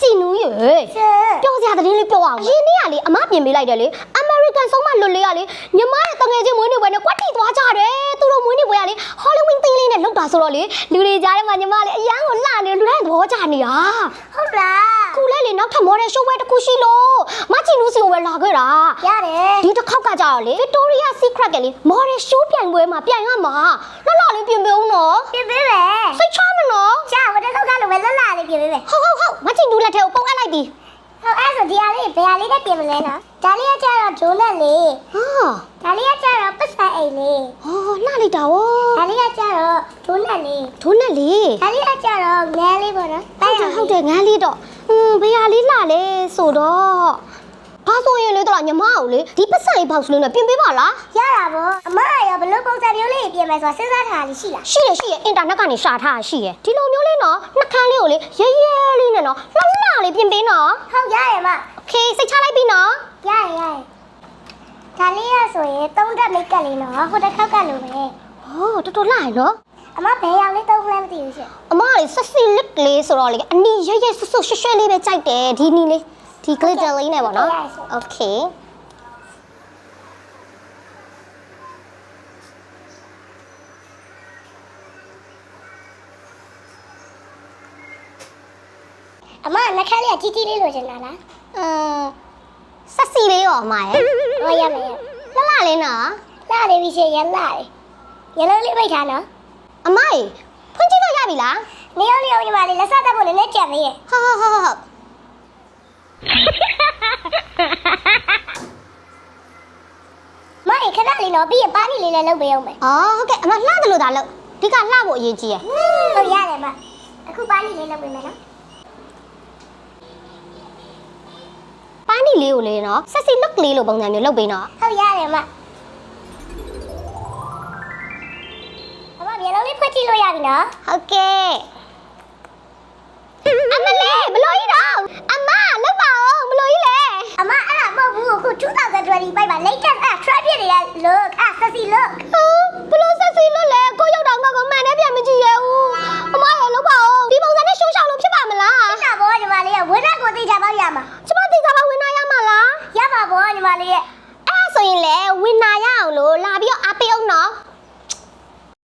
ကြည်နူးရေရှင်ပြောစရာသတင်းလေးပြောအောင်ရင်းနေရလေအမပြင်ပေးလိုက်တယ်လေအမေရိကန်ဆုံးမလွတ်လေးရလေညီမရဲ့တငယ်ချင်းမွေးနေ့ပွဲနဲ့ကွက်တီသွားကြတယ်သူတို့မွေးနေ့ပွဲကလေဟောလီဝင်းသင်းလေးနဲ့လောက်တာဆိုတော့လေလူတွေကြားထဲမှာညီမလေးအရန်ကိုလှနေလူတိုင်းသဘောကျနေတာဟုတ်လားခုလဲလေနောက်ထပ်မော်ဒယ်ရှိုးပွဲတစ်ခုရှိလို့မချီနူးစီကိုပဲလာခဲ့တာရတယ်ဒီတစ်ခေါက်ကကြတော့လေ Victoria Secret ကလေမော်ဒယ်ရှိုးပြိုင်ပွဲမှာပြိုင်ရမှာလှလှလေးပြင်ပေးဦးနော်ပြင်ပေးမယ်စိတ်ချမနော် ပုံအပ်လိုက်ပြီဟုတ်အဲ့ဆိုဒီဟာလေးဘယ်ဟာလေးနဲ့ပြင်မလဲနော်ဒါလေးကကျတော့ဂျိုးလက်လေးဟာဒါလေးကကျတော့ပတ်စံအိမ်လေးဟောလှလိုက်တာဝေါဒါလေးကကျတော့ဂျိုးလက်လေးဒုနဲ့လေဒါလေးကကျတော့ငန်းလေးပေါ့နော်ဟုတ်တယ်ဟုတ်တယ်ငန်းလေးတော့อืมဘယ်ဟာလေးလှလဲဆိုတော့ဘာဆိုရင်လေတော့ညီမကိုလေဒီပတ်စံအိတ်ဘောက်စလုံးနဲ့ပြင်ပေးပါလားရတာပေါ့အမကရောဘယ်လိုပုံစံမျိုးလေးပြင်မယ်ဆိုတာစဉ်းစားထားတာလေးရှိလားရှိရရှိရအင်တာနက်ကနေရှာထားတာရှိရဒီလိုမျိုးလေးနော်နှာခမ်းလေးကိုလေရဲရဲလေးနဲ့နော်လှ လှလေးပြင်ပေးနော် ဟုတ်ရရမ โอเคစိတ်ချလိုက်ပြီနော် ရရရဒါလေးရဆိုရင်သုံးတက်မိတ်ကပ်လေးနော်ဟိုတစ်ခေါက်ကလိုပဲ ဟောတော်တော်လှရနော် အမဘယ်ရောက်လေးသုံးလဲမသိဘူးရှင် အမကလေဆက်စီလစ်လေးဆိုတော့လေအနီရဲရဲဆွဆွရွှဲရွှဲလေးပဲကြိုက်တယ်ဒီနီလေးဒီ glitter လေးနဲ့ပေါ့နော် okay အမနှခမ်းလေးကကြီးကြီးလေးလိုချင်တာလားအမ်ဆက်စီလေးရောအမရဲ့ဟောရမယ်ရလှလှလေးနော်လာနေပြီရှင်ရလာတယ်ရလုံးလေးပိတ်ထားနော်အမရေဖွင့်ကြည့်လို့ရပြီလားနေအောင်နေအောင်ညီမလေးလက်ဆက်တက်ဖို့လည်းနဲ့ကြံသေးရဲ့ဟုတ်ဟုတ်ဟုတ်ဟုတ်မအေခဏလေးနော်ပြီးရင်ပါနီလေးလည်းလုပ်ပေးအောင်မယ်အော်ဟုတ်ကဲ့အမလှတယ်လို့ဒါလို့ဒီကလှဖို့အရေးကြီးရယ်ဟုတ်ရတယ်မအခုပါနီလေးလုပ်ပေးမယ်နော် ပန်းနီလေးကိုလေနော်ဆက်စီ look လေးလိုပုံစံမျိုးလုပ်ပေးနော်ဟုတ်ရတယ်မအမမျက်လုံးလေးဖွင့်ကြည့်လို့ရပြီနော်ဟုတ်ကဲ့အမလေးဘလို့ကြီးတော့အမလောက်ပါအောင်ဘလို့ကြီးလဲအမအဲ့ဒါမဟုတ်ဘူးအခု2025မှာ latest အ trend ဖြစ်နေတဲ့ look အ sexy look ဟမ်ဘလို့ဆက်စီလို့လဲကိုရောက်တော့ငါ ရင်လည်းဝင်နာရအောင်လို့လာပြီးတော့အားပေးအောင်နော်